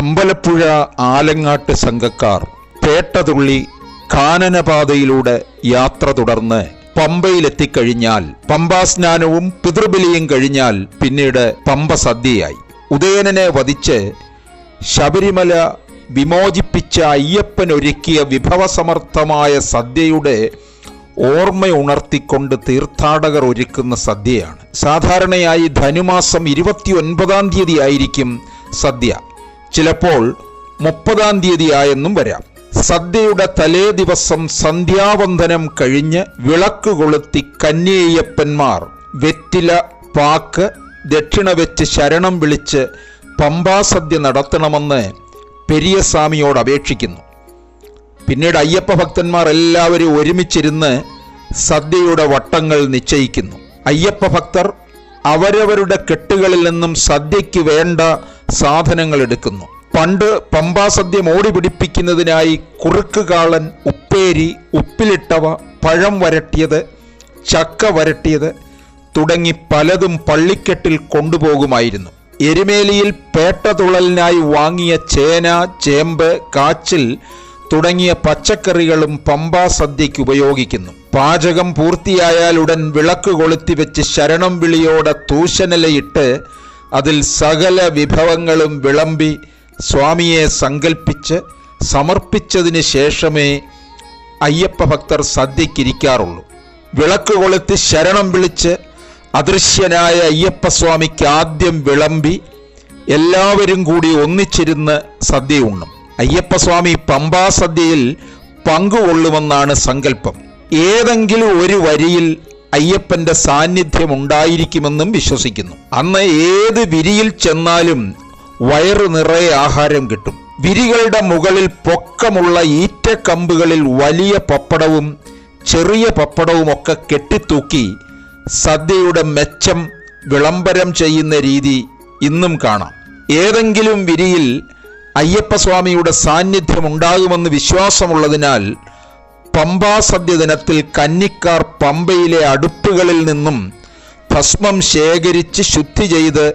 അമ്പലപ്പുഴ ആലങ്ങാട്ട് സംഘക്കാർ പേട്ടതുള്ളി കാനനപാതയിലൂടെ യാത്ര തുടർന്ന് പമ്പയിലെത്തിക്കഴിഞ്ഞാൽ പമ്പാസ്നാനവും പിതൃബലിയും കഴിഞ്ഞാൽ പിന്നീട് പമ്പ സദ്യയായി. ഉദയനനെ വധിച്ച് ശബരിമല വിമോചിപ്പിച്ച അയ്യപ്പൻ ഒരുക്കിയ വിഭവസമർത്ഥമായ സദ്യയുടെ ഓർമ്മ ഉണർത്തിക്കൊണ്ട് തീർത്ഥാടകർ ഒരുക്കുന്ന സദ്യയാണ്. സാധാരണയായി ധനുമാസം ഇരുപത്തി ഒൻപതാം തീയതി ആയിരിക്കും സദ്യ. ചിലപ്പോൾ മുപ്പതാം തീയതി ആയെന്നും വരാം. സദ്യയുടെ തലേ ദിവസം സന്ധ്യാവന്ദനം കഴിഞ്ഞ് വിളക്ക് കൊളുത്തി കന്യയ്യപ്പന്മാർ വെറ്റില പാക്ക് ദക്ഷിണ വെച്ച് ശരണം വിളിച്ച് പമ്പാസദ്യ നടത്തണമെന്ന് പെരിയസ്വാമിയോട് അപേക്ഷിക്കുന്നു. പിന്നീട് അയ്യപ്പ ഭക്തന്മാർ എല്ലാവരും ഒരുമിച്ചിരുന്ന് സദ്യയുടെ വട്ടങ്ങൾ നിശ്ചയിക്കുന്നു. അയ്യപ്പ ഭക്തർ അവരവരുടെ കെട്ടുകളിൽ നിന്നും സദ്യയ്ക്ക് വേണ്ട സാധനങ്ങൾ എടുക്കുന്നു. പണ്ട് പമ്പാസദ്യ മോടി പിടിപ്പിക്കുന്നതിനായി കുറുക്കുകാളൻ ഉപ്പേരി ഉപ്പിലിട്ടവ പഴം വരട്ടിയത് ചക്ക വരട്ടിയത് തുടങ്ങി പലതും പള്ളിക്കെട്ടിൽ കൊണ്ടുപോകുമായിരുന്നു. എരുമേലിയിൽ പേട്ടതുള്ളലിനായി വാങ്ങിയ ചേന ചേമ്പ് കാച്ചിൽ തുടങ്ങിയ പച്ചക്കറികളും പമ്പാ സദ്യയ്ക്ക് ഉപയോഗിക്കുന്നു. പാചകം പൂർത്തിയായാൽ ഉടൻ വിളക്ക് കൊളുത്തി വെച്ച് ശരണം വിളിയോടെ തൂശനിലയിട്ട് അതിൽ സകല വിഭവങ്ങളും വിളമ്പി സ്വാമിയെ സങ്കൽപ്പിച്ച് സമർപ്പിച്ചതിന് ശേഷമേ അയ്യപ്പ ഭക്തർ സദ്യക്കിരിക്കാറുള്ളൂ വിളക്ക് കൊളുത്തി ശരണം വിളിച്ച് അദൃശ്യനായ അയ്യപ്പസ്വാമിക്ക് ആദ്യം വിളമ്പി എല്ലാവരും കൂടി ഒന്നിച്ചിരുന്ന് സദ്യ ഉണ്ണും. അയ്യപ്പസ്വാമി പമ്പാ സദ്യയിൽ പങ്കുകൊള്ളുമെന്നാണ് സങ്കല്പം. ഏതെങ്കിലും ഒരു വരിയിൽ അയ്യപ്പന്റെ സാന്നിധ്യം ഉണ്ടായിരിക്കുമെന്നും വിശ്വസിക്കുന്നു. അന്ന് ഏത് വിരിയിൽ ചെന്നാലും വയറു നിറയെ ആഹാരം കിട്ടും. വിരികളുടെ മുകളിൽ പൊക്കമുള്ള ഈറ്റക്കമ്പുകളിൽ വലിയ പപ്പടവും ചെറിയ പപ്പടവും ഒക്കെ കെട്ടിത്തൂക്കി സദ്യയുടെ മെച്ചം വിളംബരം ചെയ്യുന്ന രീതി ഇന്നും കാണാം. ഏതെങ്കിലും വിരിയിൽ അയ്യപ്പസ്വാമിയുടെ സാന്നിധ്യം ഉണ്ടാകുമെന്ന് വിശ്വാസമുള്ളതിനാൽ പമ്പാ സദ്യ ദിനത്തിൽ കന്നിക്കാർ പമ്പയിലെ അടുപ്പുകളിൽ നിന്നും ഭസ്മം ശേഖരിച്ച് ശുദ്ധി ചെയ്ത്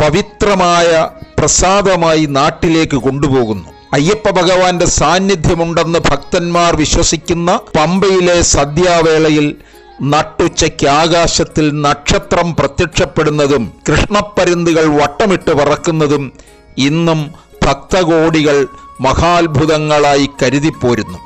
പവിത്രമായ പ്രസാദമായി നാട്ടിലേക്ക് കൊണ്ടുപോകുന്നു. അയ്യപ്പ ഭഗവാന്റെ സാന്നിധ്യമുണ്ടെന്ന് ഭക്തന്മാർ വിശ്വസിക്കുന്ന പമ്പയിലെ സദ്യാവേളയിൽ നട്ടുച്ചയ്ക്ക് ആകാശത്തിൽ നക്ഷത്രം പ്രത്യക്ഷപ്പെടുന്നതും കൃഷ്ണപ്പരുന്തുകൾ വട്ടമിട്ട് പറക്കുന്നതും ഇന്നും ഭക്തകോടികൾ മഹാത്ഭുതങ്ങളായി കരുതിപ്പോരുന്നു.